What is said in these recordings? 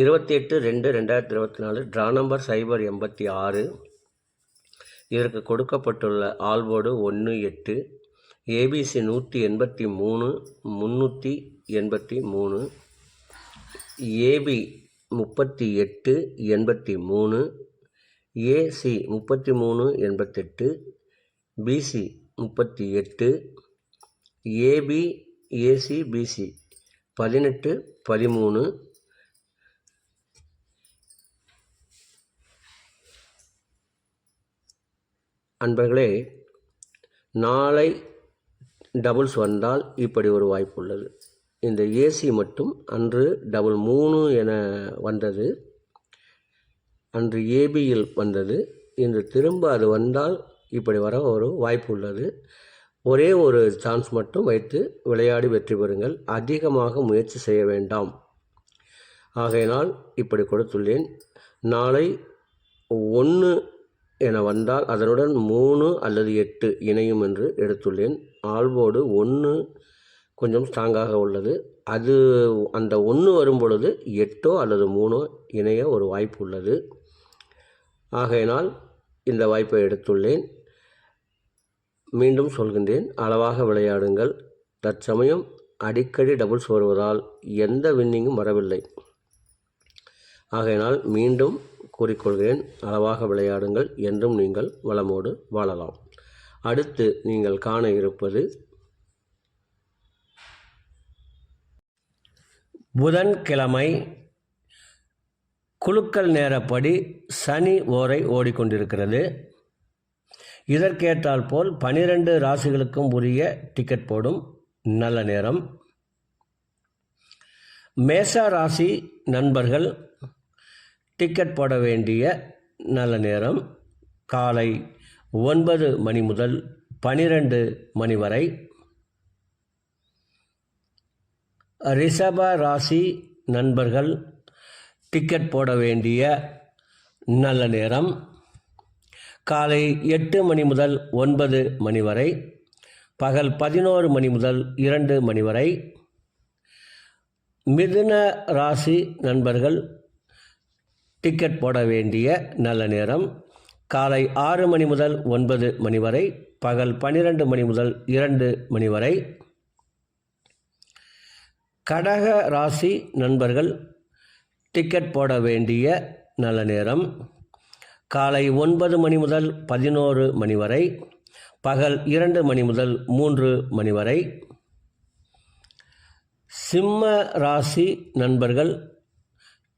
இருபத்தி எட்டு ரெண்டு ரெண்டாயிரத்தி இருபத்தி நாலு ட்ரா நம்பர் சைபர் எண்பத்தி ஆறு. இதற்கு கொடுக்கப்பட்டுள்ள ஆல்போர்டு ஒன்று எட்டு ஏபிசி நூற்றி எண்பத்தி மூணு முந்நூற்றி எண்பத்தி மூணு ஏபி முப்பத்தி எட்டு எண்பத்தி மூணு ஏசி முப்பத்தி மூணு எண்பத்தெட்டு பிசி முப்பத்தி எட்டு ஏபி ஏசி பிசி பதினெட்டு பதிமூணு அன்பர்களே நாளை டபுள்ஸ் வந்தால் இப்படி ஒரு வாய்ப்பு உள்ளது. இந்த ஏசி மட்டும் அன்று டபுள் மூணு என வந்தது. அன்று ஏபியில் வந்தது. இன்று திரும்ப அது வந்தால் இப்படி வர ஒரு வாய்ப்பு உள்ளது. ஒரே ஒரு சான்ஸ் மட்டும் வைத்து விளையாடி வெற்றி பெறுங்கள். அதிகமாக முயற்சி செய்ய வேண்டாம். ஆகையினால் இப்படி கொடுத்துள்ளேன். நாளை ஒன்று என வந்தால் அதனுடன் மூணு அல்லது எட்டு இணையும் என்று எடுத்துள்ளேன். ஆல்போர்டு ஒன்று கொஞ்சம் ஸ்ட்ராங்காக உள்ளது. அது அந்த ஒன்று வரும் பொழுது எட்டோ அல்லது மூணோ இணைய ஒரு வாய்ப்பு உள்ளது. ஆகையினால் இந்த வாய்ப்பை எடுத்துள்ளேன். மீண்டும் சொல்கின்றேன். அளவாக விளையாடுங்கள். தற்சமயம் அடிக்கடி டபுள்ஸ் வருவதால் எந்த வின்னிங்கும் வரவில்லை. ஆகையினால் மீண்டும் கூறிக்கொள்கிறேன் அளவாக விளையாடுங்கள் என்றும் நீங்கள் வளமோடு வாழலாம். அடுத்து நீங்கள் காண இருப்பது புதன்கிழமை குலுக்கல் நேரப்படி சனி ஓரை ஓடிக்கொண்டிருக்கிறது. இதற்கேற்றால் போல் பனிரெண்டு ராசிகளுக்கும் உரிய டிக்கெட் போடும் நல்ல நேரம். மேச ராசி நண்பர்கள் டிக்கெட் போட வேண்டிய நல்ல நேரம் காலை ஒன்பது மணி முதல் பனிரெண்டு மணி வரை. ரிஷப ராசி நண்பர்கள் டிக்கெட் போட வேண்டிய நல்ல நேரம் காலை எட்டு மணி முதல் ஒன்பது மணி வரை. பகல் பதினோரு மணி முதல் இரண்டு மணி வரை. மிதுன ராசி நண்பர்கள் டிக்கெட் போட வேண்டிய நல்ல நேரம். காலை ஆறு மணி முதல் ஒன்பது மணி வரை பகல் பன்னிரெண்டு மணி முதல் இரண்டு மணி வரை. கடக ராசி நண்பர்கள் டிக்கெட் போட வேண்டிய நல்ல நேரம். காலை ஒன்பது மணி முதல் பதினோரு மணி வரை பகல் இரண்டு மணி முதல் மூன்று மணி வரை. சிம்ம ராசி நண்பர்கள்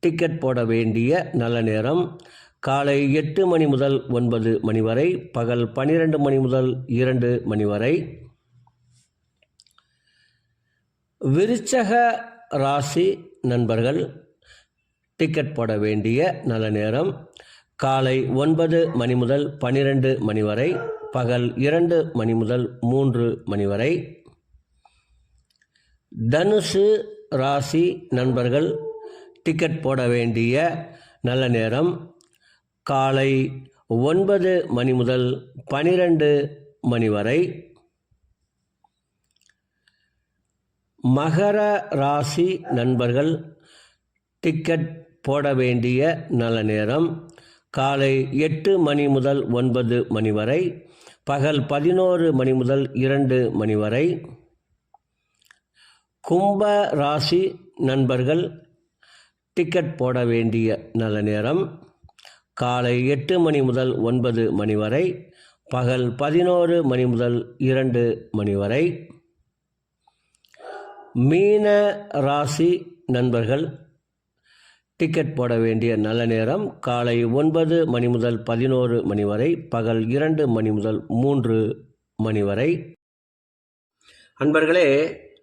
டிக்கெட் போட வேண்டிய நல்ல நேரம். காலை எட்டு மணி முதல் ஒன்பது மணி வரை பகல் பன்னிரெண்டு மணி முதல் இரண்டு மணி வரை. விருச்சக ராசி நண்பர்கள் டிக்கெட் போட வேண்டிய நல்ல நேரம். காலை ஒன்பது மணி முதல் பன்னிரெண்டு மணி வரை பகல் இரண்டு மணி முதல் மூன்று மணி வரை. தனுசு ராசி நண்பர்கள் டிக்கெட் போட வேண்டிய நல்ல நேரம். காலை ஒன்பது மணி முதல் பனிரெண்டு மணி வரை. மகர ராசி நண்பர்கள் டிக்கெட் போட வேண்டிய நல்ல நேரம். காலை எட்டு மணி முதல் ஒன்பது மணி வரை. பகல் பதினோரு மணி முதல் இரண்டு மணி வரை. கும்ப ராசி நண்பர்கள் டிக்கெட் போட வேண்டிய நல்ல நேரம். காலை எட்டு மணி முதல் ஒன்பது மணி வரை பகல் பதினோரு மணி முதல் இரண்டு மணி வரை. மீன ராசி நண்பர்கள் டிக்கெட் போட வேண்டிய நல்ல நேரம். காலை ஒன்பது மணி முதல் பதினோரு மணி வரை பகல் இரண்டு மணி முதல் மூன்று மணி வரை. அன்பர்களே